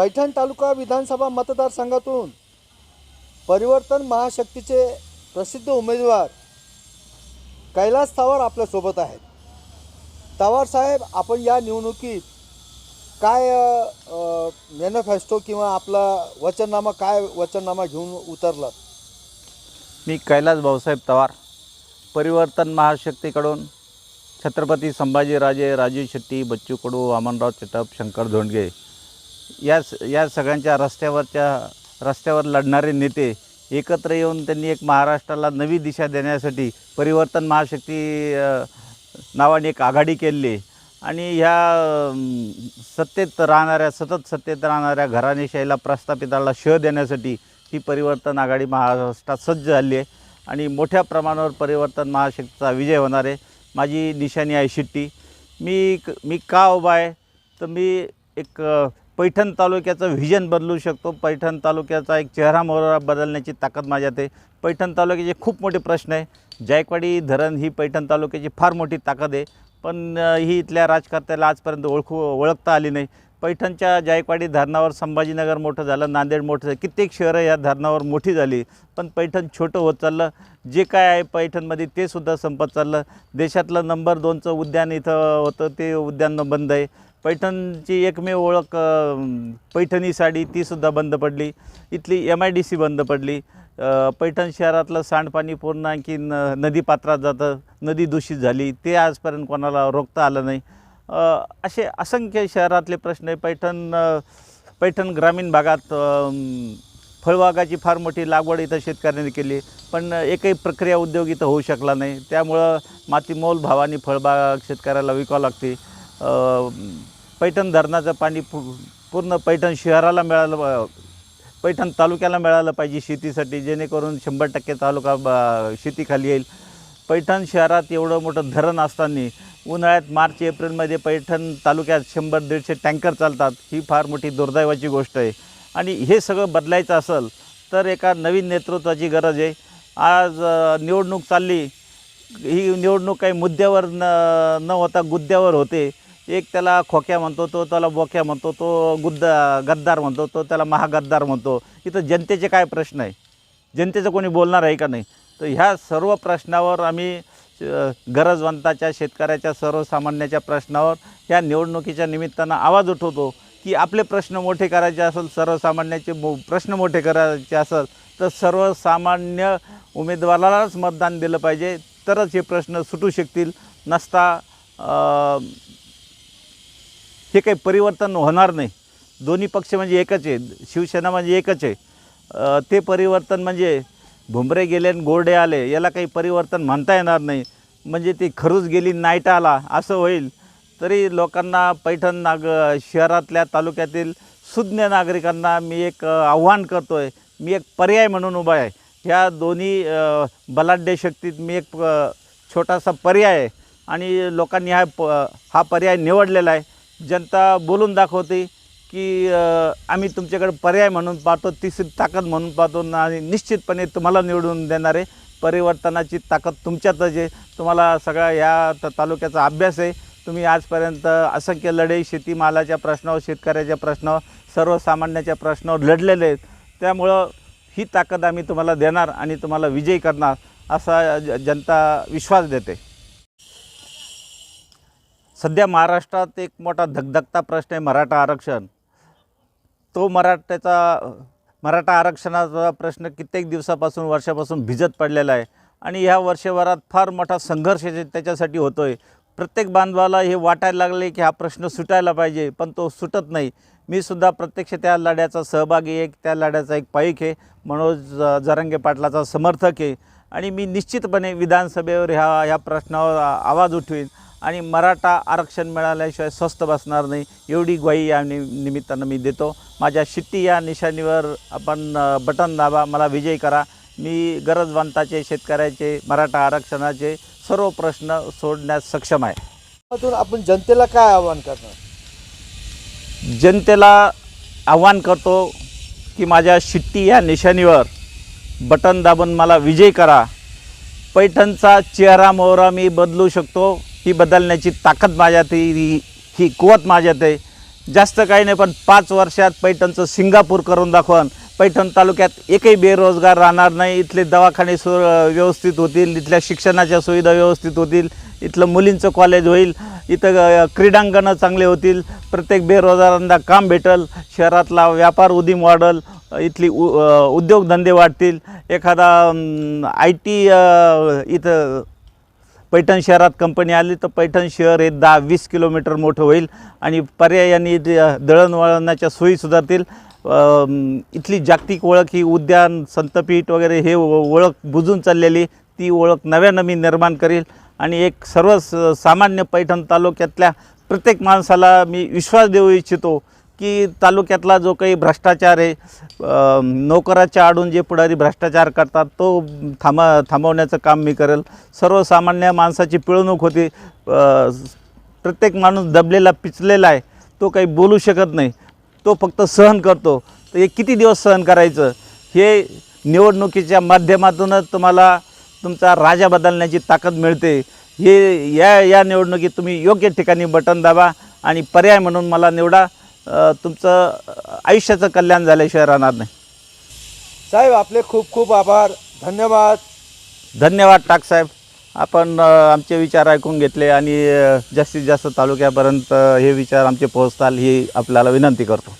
पैठण तालुका विधानसभा मतदारसंघातून परिवर्तन महाशक्तीचे प्रसिद्ध उमेदवार कैलास तावर आपल्यासोबत आहेत. तावर साहेब आपण या निवडणुकीत काय मॅनिफेस्टो किंवा आपला वचननामा काय वचननामा घेऊन उतरला मी कैलास भाऊसाहेब तवार परिवर्तन महाशक्तीकडून छत्रपती संभाजीराजे राजू शेट्टी बच्चू कडू वामनराव चटप शंकर धोंडगे या स या सगळ्यांच्या रस्त्यावरच्या रस्त्यावर लढणारे नेते एकत्र येऊन त्यांनी एक महाराष्ट्राला नवी दिशा देण्यासाठी परिवर्तन महाशक्ती नावाने एक आघाडी केली. आणि ह्या सत्तेत राहणाऱ्या सतत सत्तेत राहणाऱ्या घराणेशाहीला प्रस्थापिताला शह देण्यासाठी ही परिवर्तन आघाडी महाराष्ट्रात सज्ज झाली आहे. आणि मोठ्या प्रमाणावर परिवर्तन महाशक्तीचा विजय होणार आहे. माझी निशाणी आहे शिट्टी. मी क- मी का उभा आहे? तर मी एक पैठण तालुक्याचं व्हिजन बदलू शकतो. पैठण तालुक्याचा एक चेहरा मोहरा बदलण्याची ताकद माझ्यात आहे पैठण तालुक्याचे खूप मोठे प्रश्न आहे. जायकवाडी धरण ही पैठण तालुक्याची फार मोठी ताकद आहे. पण ही इथल्या राजकर्त्याला आजपर्यंत ओळखू ओळखता आली नाही. पैठणच्या जायकवाडी धरणावर संभाजीनगर मोठं झालं नांदेड मोठं झालं. कित्येक शहरं या धरणावर मोठी झाली. पण पैठण छोटं होत चाललं. जे काय आहे पैठणमध्ये ते सुद्धा संपत चाललं. देशातलं नंबर दोनचं उद्यान इथं होतं ते उद्यान बंद आहे. पैठणची एकमेव ओळख पैठणी साडी तीसुद्धा बंद पडली. इथली एम आय डी सी बंद पडली. पैठण शहरातलं सांडपाणी पूर्ण आणखीन नदी नदीपात्रात जातं नदी दूषित झाली. ते आजपर्यंत कोणाला रोखता आलं नाही. असे असंख्य शहरातले प्रश्न आहे. पैठण पैठण ग्रामीण भागात फळबागाची फार मोठी लागवड इथं शेतकऱ्यांनी केली. पण एकही प्रक्रिया उद्योग इथं होऊ शकला नाही. त्यामुळं मातीमोल भावाने फळबाग शेतकऱ्याला विकावं लागते. पैठण धरणाचं पाणी पू पूर्ण पैठण शहराला मिळालं पैठण तालुक्याला मिळालं पाहिजे शेतीसाठी जेणेकरून शंभर टक्के तालुका बा शेतीखाली येईल. पैठण शहरात एवढं मोठं धरण असताना उन्हाळ्यात मार्च एप्रिलमध्ये पैठण तालुक्यात शंभर दीडशे टँकर चालतात. ही फार मोठी दुर्दैवाची गोष्ट आहे. आणि हे सगळं बदलायचं असेल तर एका नवीन नेतृत्वाची गरज आहे. आज निवडणूक चालली. ही निवडणूक काही मुद्द्यावर न न होता गुद्द्यावर होते. एक त्याला खोक्या म्हणतो तो त्याला बोक्या म्हणतो तो गुद्दा गद्दार म्हणतो तो त्याला महागद्दार म्हणतो. इथं जनतेचे काय प्रश्न आहे? जनतेचं कोणी बोलणार आहे का नाही? तर ह्या सर्व प्रश्नावर आम्ही गरजवंताच्या शेतकऱ्याच्या सर्वसामान्याच्या प्रश्नावर ह्या निवडणुकीच्या निमित्तानं आवाज उठवतो की आपले प्रश्न मोठे करायचे असेल सर्वसामान्याचे मो प्रश्न मोठे करायचे असेल तर सर्वसामान्य उमेदवारालाच मतदान दिलं पाहिजे. तरच हे प्रश्न सुटू शकतील. नसता हे काही परिवर्तन होणार नाही. दोन्ही पक्ष म्हणजे एकच आहे. शिवसेना म्हणजे एकच आहे. ते परिवर्तन म्हणजे भुमरे गेले आणि गोरडे आले याला काही परिवर्तन म्हणता येणार नाही. म्हणजे ती खरूच गेली नाईट आला असं होईल. तरी लोकांना पैठण नाग शहरातल्या तालुक्यातील सुज्ञ नागरिकांना मी एक आव्हान करतो आहे मी एक पर्याय म्हणून उभा आहे. ह्या दोन्ही बलाढ्य शक्तीत मी एक छोटासा पर्याय आहे. आणि लोकांनी हा प हा पर्याय निवडलेला आहे. जनता बोलून दाखवते की आम्ही तुमच्याकडे पर्याय म्हणून पाहतो तिसरी ताकद म्हणून पाहतो आणि निश्चितपणे तुम्हाला निवडून देणार आहे. परिवर्तनाची ताकद तुमच्यातच आहे. तुम्हाला सगळ्या या त- तालुक्याचा अभ्यास आहे. तुम्ही आजपर्यंत असंख्य लढाई शेतीमालाच्या प्रश्नावर शेतकऱ्याच्या प्रश्नावर सर्वसामान्याच्या प्रश्नावर लढलेले आहेत. त्यामुळं ही ताकद आम्ही तुम्हाला देणार आणि तुम्हाला विजयी करणार असा जनता विश्वास देते. सध्या महाराष्ट्रात एक मोठा धगधगता प्रश्न आहे मराठा आरक्षण. तो मराठ्याचा मराठा आरक्षणाचा प्रश्न कित्येक दिवसापासून वर्षापासून भिजत पडलेला आहे. आणि ह्या वर्षभरात फार मोठा संघर्ष जे त्याच्यासाठी होतो आहे प्रत्येक बांधवाला हे वाटायला लागले की हा प्रश्न सुटायला पाहिजे पण तो सुटत नाही. मी सुद्धा प्रत्यक्ष त्या लढ्याचा सहभागी आहे त्या लढ्याचा एक पाईक आहे. मनोज जरंगे पाटलाचा समर्थक आहे. आणि मी निश्चितपणे विधानसभेवर ह्या ह्या प्रश्नावर आवाज उठवीन. आणि मराठा आरक्षण मिळाल्याशिवाय स्वस्त बसणार नाही. एवढी ग्वाही या नि निमित्तानं मी देतो. माझ्या शिट्टी या निशाणीवर आपण बटन दाबा मला विजयी करा. मी गरजवंताचे शेतकऱ्याचे मराठा आरक्षणाचे सर्व प्रश्न सोडण्यास सक्षम आहे. त्यातून आपण जनतेला काय आवाहन करणार? जनतेला आव्हान करतो की माझ्या शिट्टी या निशाणीवर बटन दाबून मला विजयी करा. पैठणचा चेहरा मोहरा मी बदलू शकतो. ही बदलण्याची ताकद माझ्यात आहे, ही ही कुवत माझ्यात आहे. जास्त काही नाही पण पाच वर्षात पैठणचं सिंगापूर करून दाखवन. पैठण तालुक्यात एकही बेरोजगार राहणार नाही. इथले दवाखाने सु व्यवस्थित होतील इथल्या शिक्षणाच्या सुविधा व्यवस्थित होतील इथलं मुलींचं कॉलेज होईल इथं क्रीडांगणं चांगले होतील प्रत्येक बेरोजगारांना काम भेटल शहरातला व्यापार उदीम वाढल इथली उ उद्योगधंदे वाढतील. एखादा आय टी इथं पैठण शहरात कंपनी आली तर पैठण शहर हे दहा वीस किलोमीटर मोठं होईल आणि पर्यायाने दळणवळणाच्या सोयी सुधारतील. इथली जागतिक ओळख ही उद्यान संतपीठ वगैरे हे ओळख बुजून चाललेली ती ओळख नव्यानं मी निर्माण करेल. आणि एक सर्व स- सामान्य पैठण तालुक्यातल्या प्रत्येक माणसाला मी विश्वास देऊ इच्छितो की तालुक्यातला जो काही भ्रष्टाचार आहे नोकराच्या आडून जे पुढारी भ्रष्टाचार करतात तो थांबा थांबवण्याचं काम मी करेल. सर्वसामान्य माणसाची पिळवणूक होती. प्रत्येक माणूस दबलेला पिचलेला आहे. तो काही बोलू शकत नाही. तो फक्त सहन करतो. तर हे किती दिवस सहन करायचं? हे निवडणुकीच्या माध्यमातूनच तुम्हाला तुमचा राजा बदलण्याची ताकद मिळते. हे या या निवडणुकीत तुम्ही योग्य ठिकाणी बटन दाबा आणि पर्याय म्हणून मला निवडा. तुमचं आयुष्याचं कल्याण झाल्याशिवाय राहणार नाही. साहेब आपले खूप खूप आभार. धन्यवाद. धन्यवाद टाकसाहेब आपण अ, आमचे विचार ऐकून घेतले आणि जास्तीत जास्त तालुक्यापर्यंत हे विचार आमचे पोहोचताल ही आपल्याला विनंती करतो.